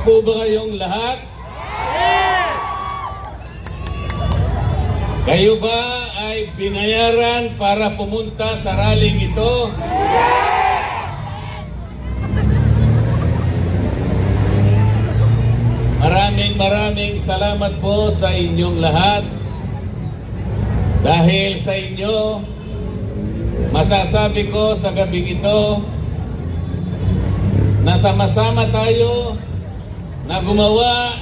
Pa po ba kayong lahat? Kayo ba ay binayaran para pumunta sa rallying ito? Maraming maraming salamat po sa inyong lahat. Dahil sa inyo, masasabi ko sa gabing ito, na sama-sama tayo na gumawa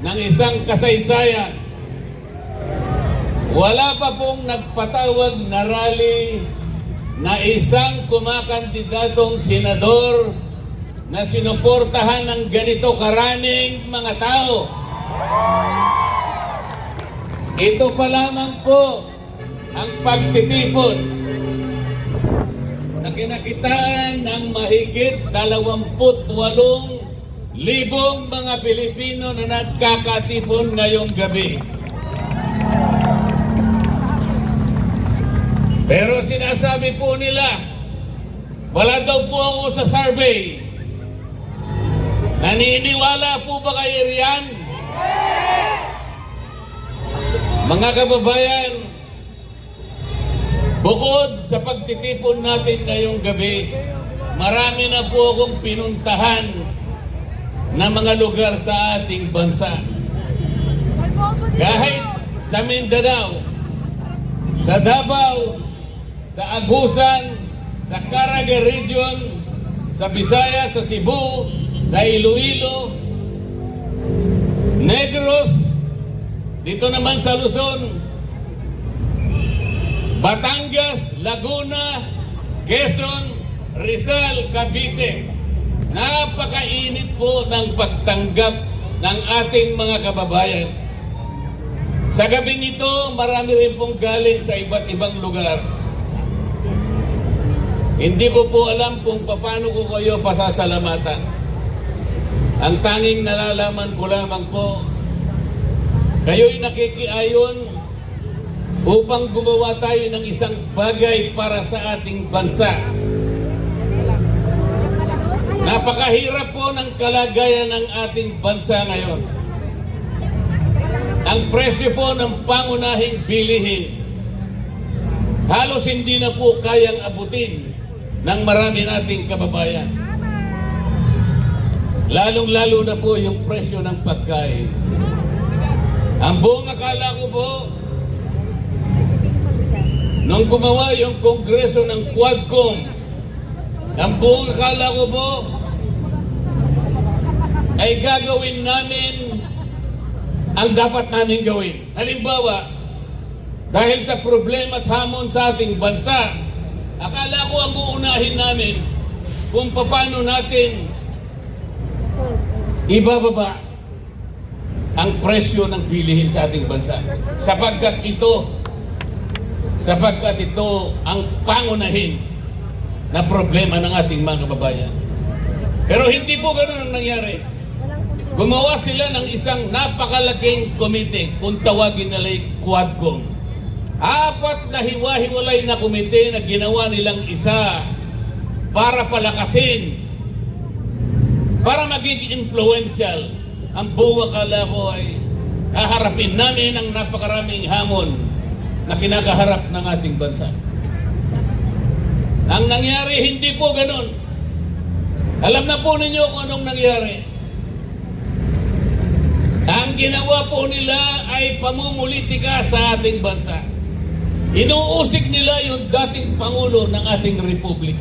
ng isang kasaysayan. Wala pa pong nagpatawag na rally na isang kumakandidatong senador na sinuportahan ng ganito karaming mga tao. Ito pa lamang po ang pagtitipon na kinakitaan ng mahigit 28 libong mga Pilipino na nagkakatipon ngayong gabi. Pero sinasabi po nila, wala daw po ako sa survey. Naniniwala po ba kayo riyan? Mga kababayan, bukod sa pagtitipon natin ngayong gabi, marami na po akong pinuntahan na mga lugar sa ating bansa. Kahit sa Mindanao, sa Davao, sa Agusan, sa Caraga Region, sa Visayas, sa Cebu, sa Iloilo, Negros, dito naman sa Luzon, Batangas, Laguna, Quezon, Rizal, Cavite. Napakainit po ng pagtanggap ng ating mga kababayan. Sa gabing ito, marami rin pong galing sa iba't ibang lugar. Hindi ko po alam kung paano ko kayo pasasalamatan. Ang tanging nalalaman ko lamang po, kayo'y nakikiayon upang gumawa tayo ng isang bagay para sa ating bansa. Napakahirap po ng kalagayan ng ating bansa ngayon. Ang presyo po ng pangunahing bilihin halos hindi na po kayang abutin ng marami nating kababayan. Lalong-lalo na po yung presyo ng pagkain. Ang buong akala ko po, nung gumawa yung kongreso ng Quadcom, ang buong akala ko po, ay gagawin namin ang dapat namin gawin. Halimbawa, dahil sa problema at hamon sa ating bansa, akala ko ang uunahin namin kung paano natin ibababa ang presyo ng bilihin sa ating bansa. Sapagkat ito, sapagkat ito ang pangunahin na problema ng ating mga kababayan. Pero hindi po ganun ang nangyari. Gumawa sila ng isang napakalaking komite kung tawagin nila Quadcom. Apat na hiwa-hiwalay na komite na ginawa nilang isa para palakasin, para maging influential. Ang buong akala ko ay haharapin namin ang napakaraming hamon na kinakaharap ng ating bansa. Ang nangyari, hindi po ganun. Alam na po ninyo kung anong nangyari. Ang ginawa po nila ay pamumulitika sa ating bansa. Inuusik nila yung dating Pangulo ng ating Republika.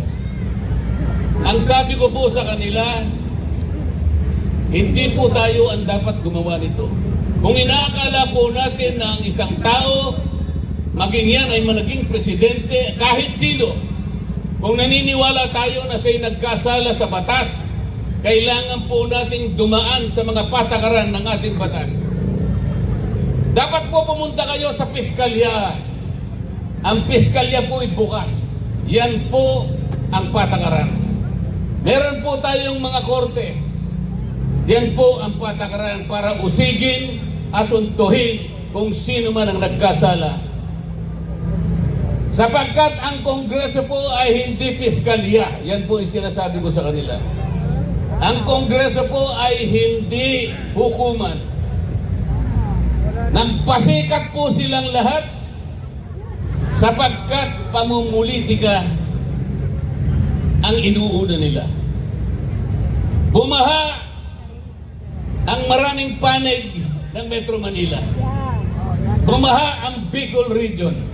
Ang sabi ko po sa kanila, hindi po tayo ang dapat gumawa nito. Kung inaakala po natin na ang isang tao, maging yan ay managing presidente, kahit sino, kung naniniwala tayo na siya'y nagkasala sa batas, kailangan po nating dumaan sa mga patakaran ng ating batas. Dapat po pumunta kayo sa piskalya. Ang piskalya po ay bukas. Yan po ang patakaran. Meron po tayong mga korte. Yan po ang patakaran para usigin, asuntuhin kung sino man ang nagkasala. Sapagkat ang kongreso po ay hindi piskalya. Yan po yung sinasabi ko sa kanila. Ang Kongreso po ay hindi hukuman. Nagpasikat po silang lahat sapagkat pamumulitika ang inuuna nila. Bumaha ang maraming panig ng Metro Manila. Bumaha ang Bicol Region.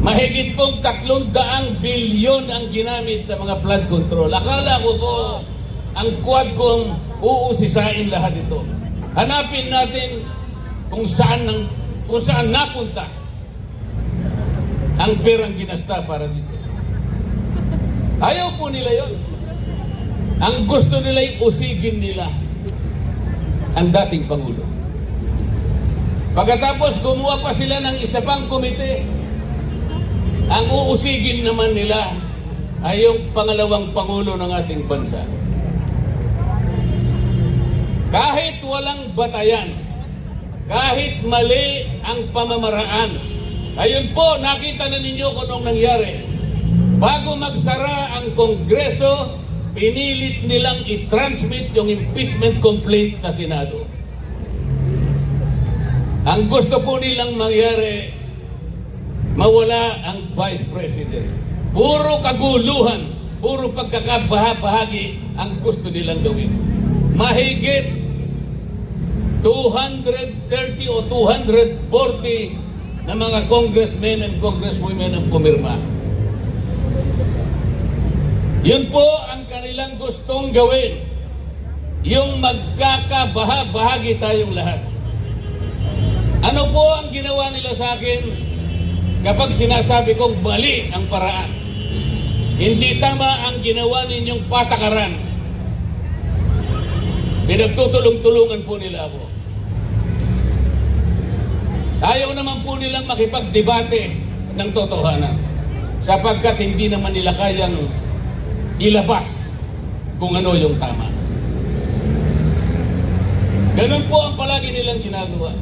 Mahigit pong tatlong daang bilyon ang ginamit sa mga flood control. Akala ko po ang quad kong uusisain lahat ito. Hanapin natin kung saan, nang, kung saan napunta ang perang ginasta para dito. Ayaw po nila yon. Ang gusto nila ay usigin nila ang dating Pangulo. Pagkatapos gumawa pa sila ng isa pang komite. Ang uusigin naman nila ay yung pangalawang Pangulo ng ating bansa. Kahit walang batayan, kahit mali ang pamamaraan, ayun po, nakita na ninyo kung anong nangyari. Bago magsara ang Kongreso, pinilit nilang i-transmit yung impeachment complaint sa Senado. Ang gusto po nilang mangyari, mawala ang Vice President. Puro kaguluhan, puro pagkakabahagi ang gusto nilang gawin. Mahigit 230 o 240 na mga congressmen and congresswomen ang pumirma. Yun po ang kanilang gustong gawin. Yung magkakabaha-bahagi tayong lahat. Ano po ang ginawa nila sa akin kapag sinasabi kong mali ang paraan? Hindi tama ang ginawa ninyong patakaran. Pinagtutulong-tulungan po nila ako. Ayaw naman po nilang makipagdebate ng totohanan sapagkat hindi naman nila kayang ilabas kung ano yung tama. Ganun po ang palagi nilang ginagawa.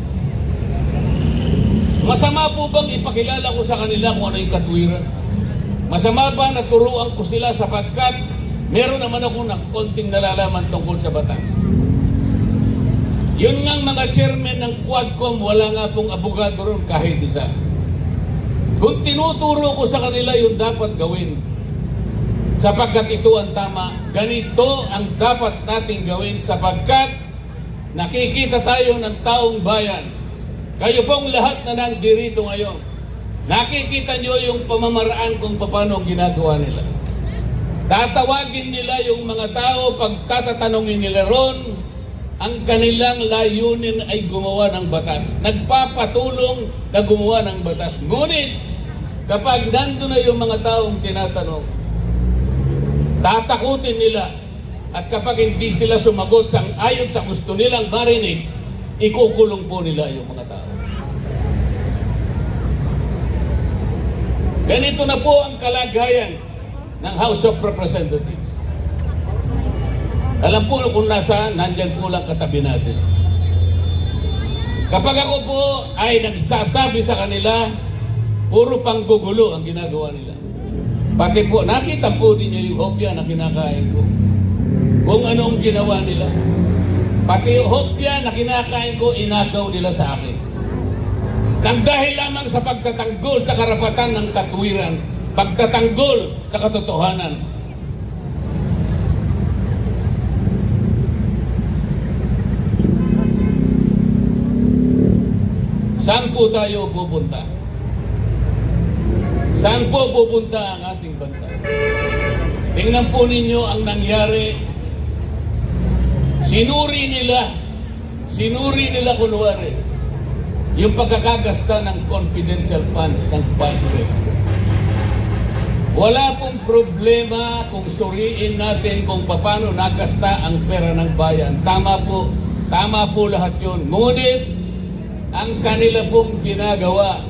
Masama po bang ipakilala ko sa kanila kung ano yung katwiran? Masama ba na turuan ko sila sapagkat meron naman ako ng konting nalalaman tungkol sa batas? Yun nga mga chairman ng Quadcom, wala nga pong abogado ron kahit isa. Kung tinuturo ko sa kanila yung dapat gawin, sapagkat ito ang tama, ganito ang dapat nating gawin sapagkat nakikita tayo ng taong bayan. Kayo pong lahat na nandirito ngayon, nakikita nyo yung pamamaraan kung paano ginagawa nila. Tatawagin nila yung mga tao, pagtatatanungin nila ron, ang kanilang layunin ay gumawa ng batas. Nagpapatulong na gumawa ng batas. Ngunit, kapag nandun na yung mga taong tinatanong, tatakutin nila at kapag hindi sila sumagot sang ayon sa gusto nilang marinig, ikukulong po nila yung mga tao. Ganito na po ang kalagayan ng House of Representatives. Alam po kung nasaan, nandyan po lang katabi natin. Kapag ako po ay nagsasabi sa kanila, puro panggugulo ang ginagawa nila. Pati po, nakita po ninyo yung hopya na kinakain ko. Kung anong ginawa nila. Pati yung hopya na kinakain ko, inagaw nila sa akin. Nang dahil lamang sa pagtatanggol sa karapatan ng katwiran, pagtatanggol sa katotohanan. Saan po tayo pupunta? Saan po pupunta ang ating bansa? Tingnan po ninyo ang nangyari. Sinuri nila, sinuri nila kunwari, yung pagkakagasta ng confidential funds ng Vice President. Wala pong problema kung suriin natin kung paano nagasta ang pera ng bayan. Tama po, tama po lahat yun. Ngunit, ang kanila pong ginagawa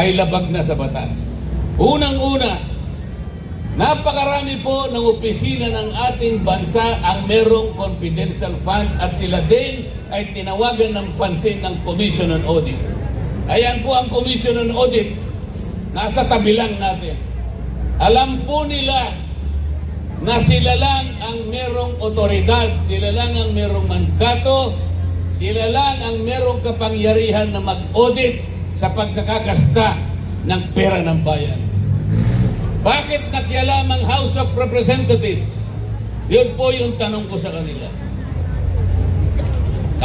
ay labag na sa batas. Unang-una, napakarami po ng opisina ng ating bansa ang merong confidential fund at sila din ay tinawagan ng pansin ng Commission on Audit. Ayan po ang Commission on Audit. Nasa tabi lang natin. Alam po nila na sila lang ang merong otoridad, sila lang ang merong mandato, sila lang ang merong kapangyarihan na mag-audit sa pagkakagasta ng pera ng bayan. Bakit nakialam ang House of Representatives? Yun po yung tanong ko sa kanila.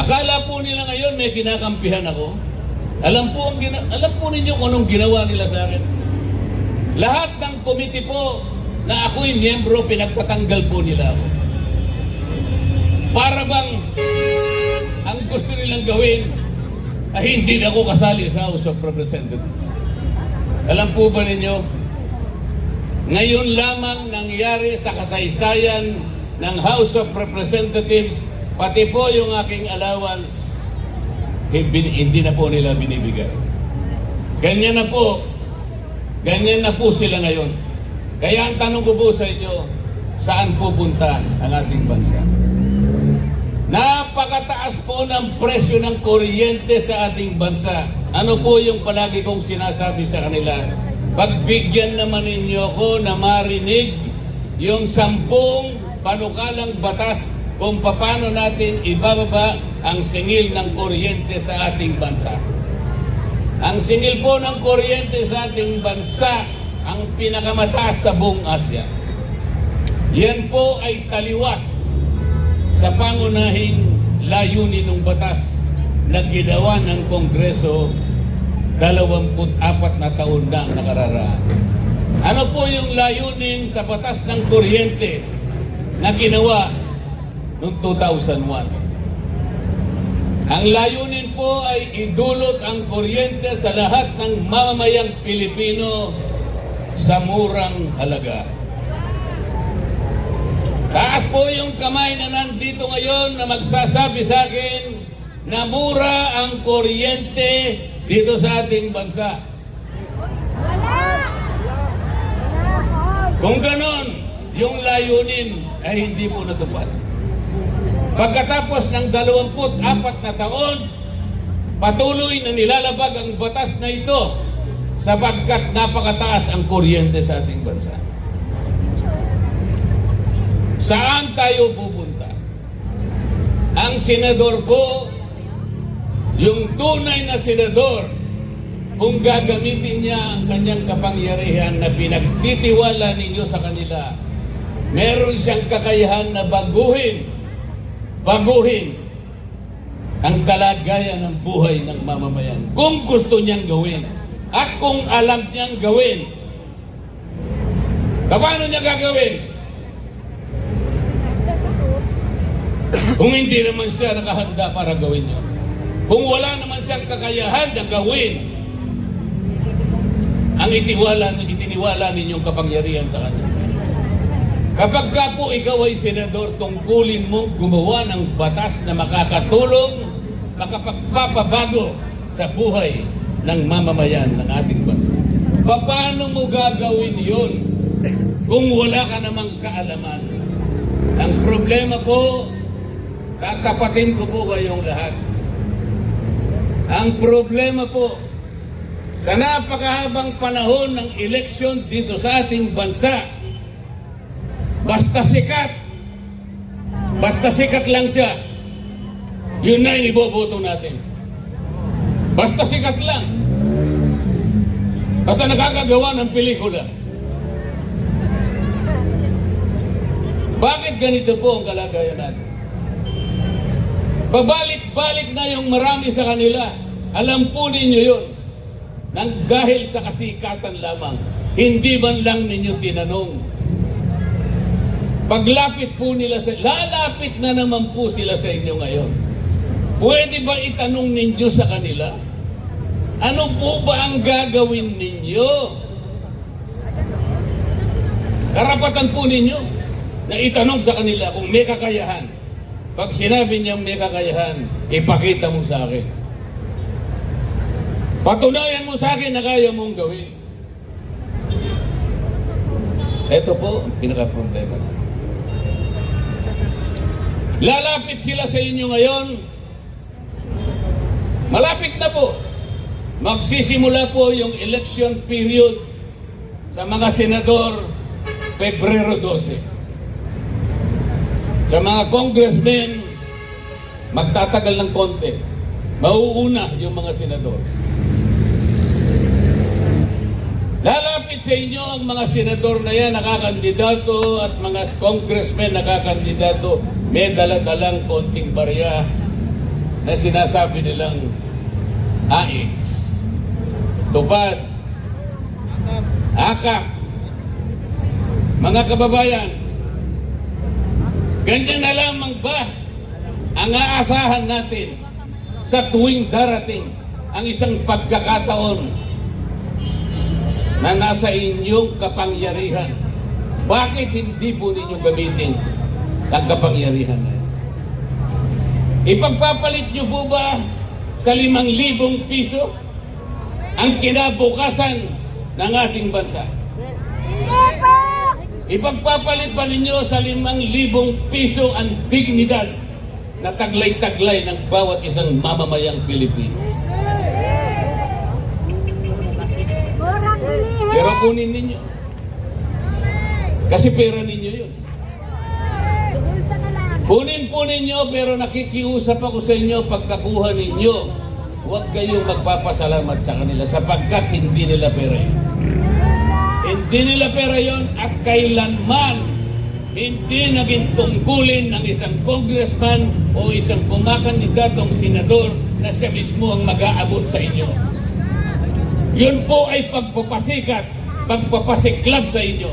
Akala po nila ngayon may kinakampihan ako. Alam po, ang gina- alam po ninyo kung anong ginawa nila sa akin. Lahat ng committee po na ako'y miyembro, pinagtatanggal po nila ako. Para bang ang gusto nilang gawin ay hindi na ako kasali sa House of Representatives. Alam po ba ninyo, ngayon lamang nangyari sa kasaysayan ng House of Representatives, pati po yung aking allowance, hindi, na po nila binibigay. Ganyan na po, ganyan na po sila ngayon. Kaya ang tanong ko po sa inyo, saan pupunta ang ating bansa? Napakataas po ng presyo ng kuryente sa ating bansa. Ano po yung palagi kong sinasabi sa kanila? Pagbigyan naman ninyo ko na marinig yung sampung panukalang batas kung paano natin ibababa ang singil ng kuryente sa ating bansa. Ang singil po ng kuryente sa ating bansa ang pinakamataas sa buong Asya. Yan po ay taliwas sa pangunahing layunin ng batas na ginawa ng Kongreso 24 na taon na ang nakararaan. Ano po yung layunin sa batas ng kuryente na ginawa noong 2001? Ang layunin po ay idulot ang kuryente sa lahat ng mamamayang Pilipino sa murang halaga. Taas po yung kamay na nandito ngayon na magsasabi sa akin na mura ang kuryente dito sa ating bansa. Kung ganon, yung layunin ay hindi po natupad. Pagkatapos ng 24 na taon, patuloy na nilalabag ang batas na ito sapagkat napakataas ang kuryente sa ating bansa. Saan tayo pupunta? Ang senador po, yung tunay na senador, kung gagamitin niya ang kanyang kapangyarihan na pinagtitiwala ninyo sa kanila, meron siyang kakayahan na baguhin, baguhin ang kalagayan ng buhay ng mamamayan. Kung gusto niyang gawin at kung alam niyang gawin, paano niya gagawin? Kung hindi naman siya nakahanda para gawin yun. Kung wala naman siyang kakayahan na gawin ang itiwala, itiniwala ninyong kapangyarihan sa kanya. Kapag ka po ikaw ay senador, tungkulin mo gumawa ng batas na makakatulong, makapagpapabago sa buhay ng mamamayan ng ating bansa. Paano mo gagawin yun kung wala ka namang kaalaman? Ang problema po, tatapatin ko po kayong lahat. Ang problema po, sa napakahabang panahon ng eleksyon dito sa ating bansa, basta sikat, basta sikat lang siya, yun na yung iboboto natin. Basta sikat lang. Basta nakakagawa ng pelikula. Bakit ganito po ang kalagayan natin? Babalik-balik na yung marami sa kanila. Alam po ninyo yun. Nang dahil sa kasikatan lamang, hindi man lang ninyo tinanong. Paglapit po nila sa, lalapit na naman po sila sa inyo ngayon. Pwede ba itanong ninyo sa kanila? Ano po ba ang gagawin ninyo? Karapatan po ninyo na itanong sa kanila kung may kakayahan. Pag sinabi niyang may kakayahan, ipakita mo sa akin. Patunayan mo sa akin na kaya mong gawin. Ito po pinaka-problema. Lalapit sila sa inyo ngayon. Malapit na po. Magsisimula po yung election period sa mga senador Pebrero 12. Sa mga congressmen, magtatagal ng konti. Mauuna yung mga senador. Lalapit sa inyo ang mga senador na yan, nakakandidato at mga congressmen nakakandidato, may daladalang konting barya na sinasabi nilang AX, tupad, akap. Mga kababayan, ganyan na lamang ba ang aasahan natin sa tuwing darating ang isang pagkakataon na nasa inyong kapangyarihan. Bakit hindi po ninyo gamitin ang kapangyarihan na yan? Ipagpapalit nyo po ba sa limang libong piso ang kinabukasan ng ating bansa? Ipagpapalit ba ninyo sa limang libong piso ang dignidad na taglay-taglay ng bawat isang mamamayang Pilipino? Pero kunin ninyo. Kasi pera ninyo. Kunin po ninyo pero nakikiusap ako sa inyo pagkakuha ninyo. Huwag kayong magpapasalamat sa kanila sapagkat hindi nila pera yun. Hindi nila pera yon at kailanman hindi naging tungkulin ng isang congressman o isang kumakandidatong senador na siya mismo ang mag-aabot sa inyo. Yun po ay pagpapasikat, pagpapasiklab sa inyo.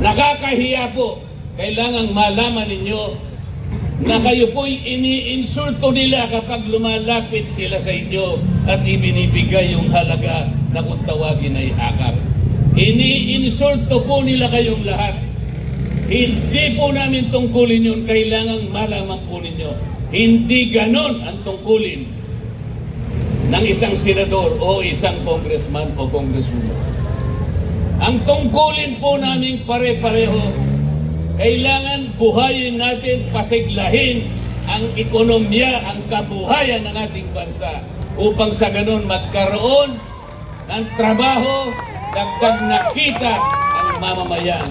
Nakakahiya po. Kailangang malaman ninyo na kayo po'y iniinsulto nila kapag lumalapit sila sa inyo at ibinibigay yung halaga na kung tawagin ay akap. Iniinsulto po nila kayong lahat. Hindi po namin tungkulin yun, kailangang malaman po ninyo. Hindi ganon ang tungkulin ng isang senador o isang congressman o congresswoman. Ang tungkulin po namin pare-pareho, kailangan buhayin natin, pasiglahin ang ekonomiya, ang kabuhayan ng ating bansa upang sa ganun magkaroon ng trabaho, dagdag na ang mamamayan.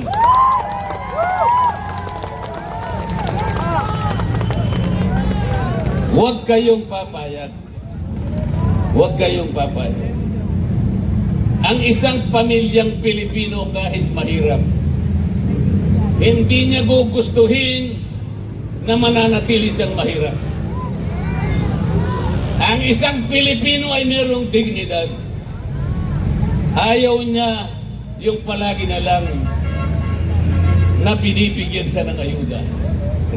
Huwag kayong papayag. Huwag kayong papayag. Ang isang pamilyang Pilipino kahit mahirap, hindi niya gugustuhin na mananatili siyang mahirap. Ang isang Pilipino ay mayroong dignidad. Ayaw niya yung palagi na lang na binibigyan siya ng ayuda.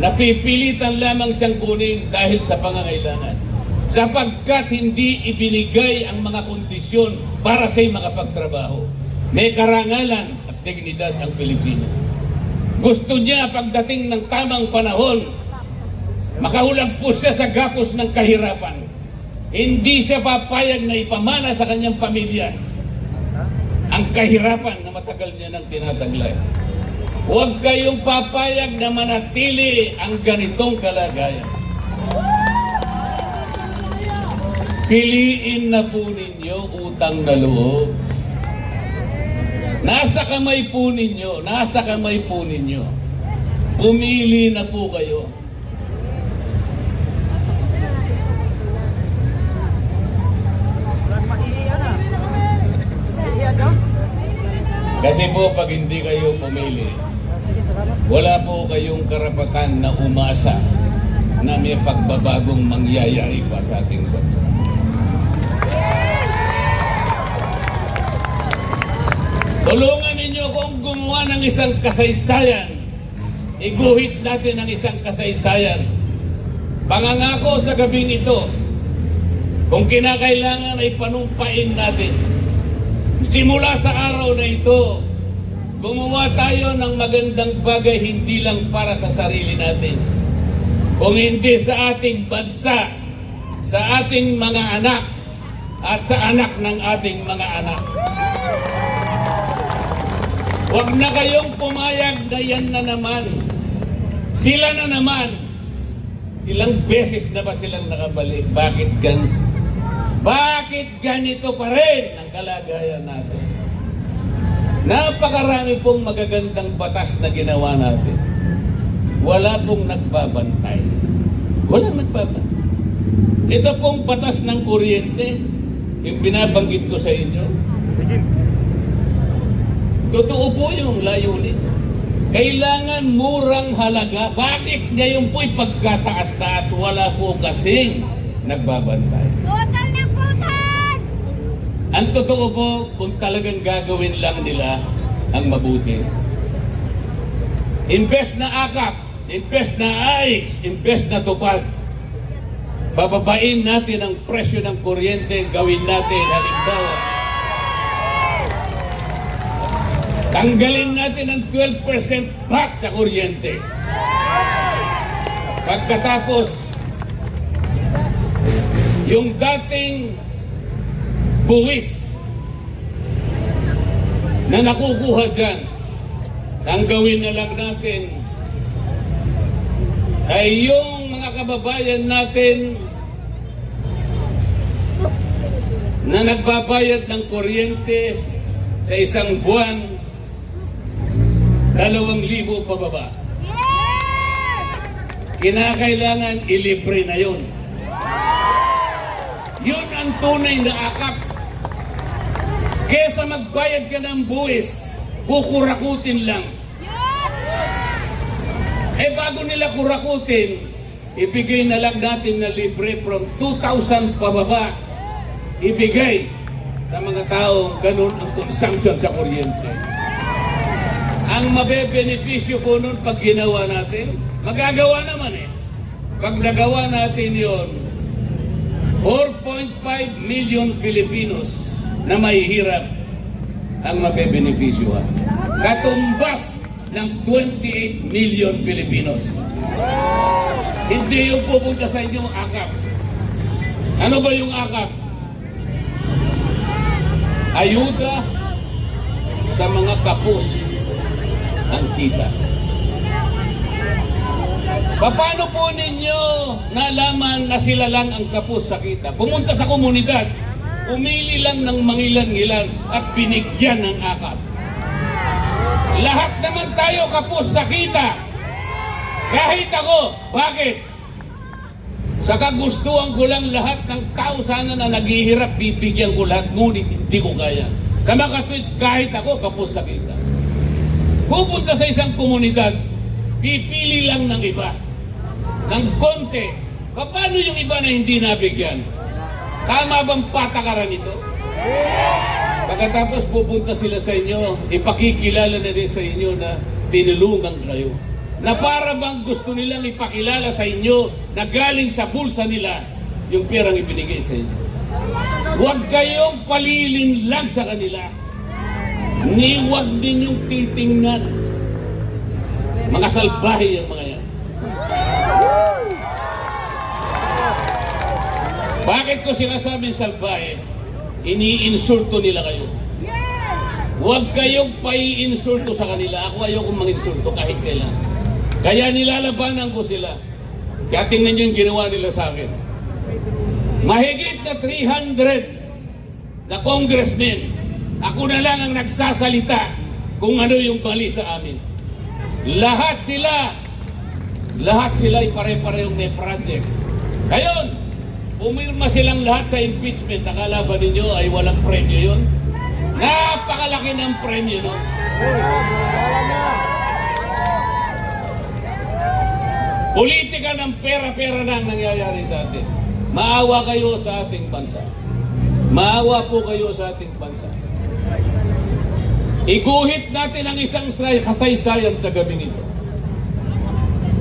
Napipilitan lamang siyang kunin dahil sa pangangailangan. Sapagkat hindi ibinigay ang mga kondisyon para sa'y makapagtrabaho. May karangalan at dignidad ang Pilipino. Gusto niya pagdating ng tamang panahon, makahulag po siya sa gapos ng kahirapan. Hindi siya papayag na ipamana sa kanyang pamilya ang kahirapan na matagal niya nang tinataglay. Huwag kayong papayag na manatili ang ganitong kalagayan. Piliin na po ninyo utang na loob. Nasa kamay po ninyo, nasa kamay po ninyo. Pumili na po kayo. Kasi po pag hindi kayo pumili, wala po kayong karapatan na umasa na may pagbabagong mangyayari pa sa ating bansa. Tulungan ninyo kung gumawa ng isang kasaysayan. Iguhit natin ang isang kasaysayan. Pangangako sa gabing ito, kung kinakailangan ay panumpain natin. Simula sa araw na ito, gumawa tayo ng magandang bagay hindi lang para sa sarili natin, kung hindi sa ating bansa, sa ating mga anak, at sa anak ng ating mga anak. Huwag na kayong pumayag na yan na naman. Sila na naman. Ilang beses na ba silang nakabalik? Bakit gan Bakit ganito pa rin ang kalagayan natin? Napakarami pong magagandang batas na ginawa natin. wala pong nagbabantay. Walang nagbabantay. Ito pong batas ng kuryente, yung binabanggit ko sa inyo, totoo po yung layunin. Kailangan murang halaga. Bakit ngayon po'y pagkataas-taas, wala po kasing nagbabantay. Total na putan! Ang totoo po, kung talagang gagawin lang nila ang mabuti. Invest na akap, invest na AIX, invest na tupad. Bababain natin ang presyo ng kuryente, gawin natin halimbawa. Tanggalin natin ang 12% VAT sa kuryente. Pagkatapos, yung dating buwis na nakukuha dyan, ang gawin na lang natin ay yung mga kababayan natin na nagbabayad ng kuryente sa isang buwan, dalawang libo pababa. Kinakailangan ilibre na yun. Yun ang tunay na akap. Kesa magbayad ka ng buwis, kukurakutin lang. Eh bago nila kurakutin, ibigay na lang natin na libre from 2,000 pababa. Ibigay sa mga taong ganun ang consumption sa kuryente. Ang mabebenepisyo po nun pag ginawa natin, magagawa naman eh. Pag nagawa natin yon 4.5 million Filipinos na mahihirap ang mabebenepisyohan. Katumbas ng 28 million Filipinos. Hindi yung pupunta sa inyong akap. Ano ba yung akap? Ayuda sa mga kapos ang kita. Paano po ninyo nalaman na sila lang ang kapos sa kita? Pumunta sa komunidad, umili lang ng mangilan-ngilan at binigyan ng akap. Lahat naman tayo kapos sa kita. Kahit ako. Bakit? Sa kagustuhan ko lang lahat ng tao sana na naghihirap, bibigyan ko lahat, ngunit hindi ko kaya. Sa mga kapit, kahit ako kapos sa kita. Pupunta sa isang komunidad, pipili lang ng iba. Ng konti. Paano yung iba na hindi nabigyan? Tama bang patakaran ito? Pagkatapos pupunta sila sa inyo, ipakikilala na rin sa inyo na tinulungan kayo. Na para bang gusto nilang ipakilala sa inyo na galing sa bulsa nila yung perang ibinigay sa inyo. Huwag kayong palilin lang sa kanila. Ni huwag ninyong titingnan. Mga salbahe yung mga yan. Bakit ko sinasabing salbahe? Iniinsulto nila kayo. Huwag kayong paiinsulto sa kanila. Ako ayokong manginsulto kahit kailan. Kaya nilalabanan ko sila. Kaya tingnan yung ginawa nila sa akin. Mahigit na 300 na congressmen, ako na lang ang nagsasalita kung ano yung mali sa amin. Lahat sila, lahat sila ay pare-parehong may projects. Ngayon, umirma silang lahat sa impeachment. Akala ba ninyo ay walang premyo yun? Napakalaki ng premyo nun. Politika ng pera-pera na ang nangyayari sa atin. Maawa kayo sa ating bansa. Maawa po kayo sa ating bansa. Iguhit natin ang isang say- kasaysayan sa gabing ito.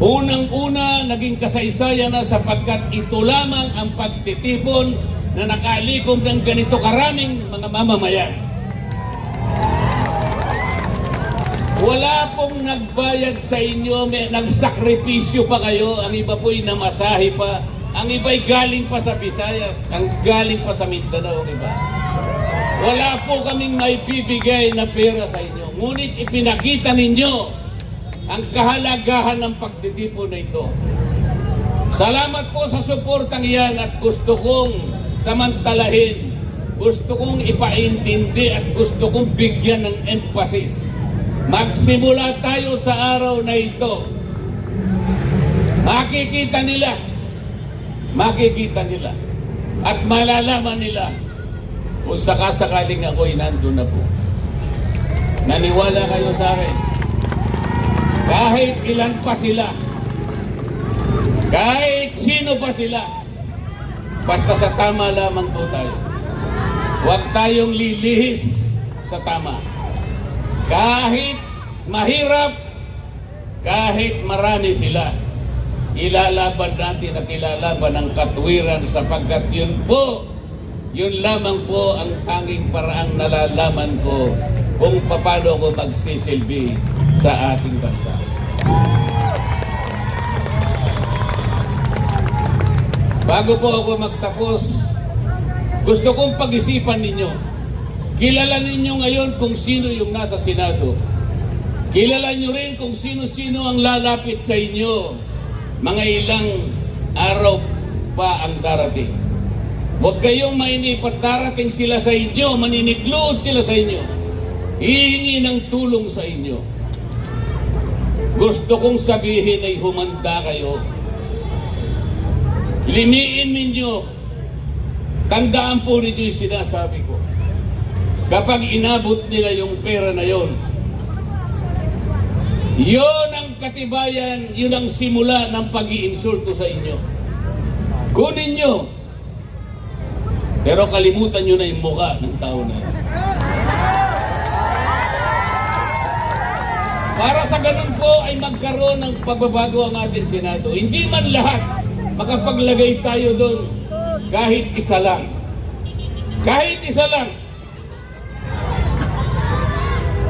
Unang-una, naging kasaysayan na sapagkat ito lamang ang pagtitipon na nakalikom ng ganito karaming mga mamamayan. Wala pong nagbayad sa inyo, may nagsakripisyo pa kayo, ang iba po'y namasahe pa, ang iba'y galing pa sa Visayas, ang galing pa sa Mindanao, di ba? Wala po kaming may bibigay na pera sa inyo. Ngunit ipinakita ninyo ang kahalagahan ng pagtitipon na ito. Salamat po sa suportang iyan at gusto kong samantalahin, gusto kong ipaintindi at gusto kong bigyan ng emphasis. Magsimula tayo sa araw na ito makikita nila, makikita nila, at malalaman nila kung sakasakaling ako'y nandun na po. Naniwala kayo sa akin. Kahit ilan pa sila, kahit sino pa sila, basta sa tama lamang po tayo. Huwag tayong lilihis sa tama. Kahit mahirap, kahit marami sila, ilalaban natin at ilalaban ang katwiran sapagkat yun po, yun lamang po ang tanging paraang nalalaman ko kung paano ko magsisilbi sa ating bansa. Bago po ako magtapos, gusto kong pag-isipan ninyo. Kilala ninyo ngayon kung sino yung nasa Senado. Kilala nyo rin kung sino-sino ang lalapit sa inyo. Mga ilang araw pa ang darating. Huwag kayong mainip at darating sila sa inyo, maninigluod sila sa inyo. Hihingi ng tulong sa inyo. Gusto kong sabihin ay humanda kayo. Limiin ninyo. Tandaan po ninyo yung sinasabi ko. Kapag inabot nila yung pera na yon, yon ang katibayan, yun ang simula ng pag-iinsulto sa inyo. Kunin nyo. Pero kalimutan nyo na yung mukha ng tao na yun. Para sa ganun po ay magkaroon ng pagbabago ang ating Senado. Hindi man lahat makapaglagay tayo doon kahit isa lang. Kahit isa lang.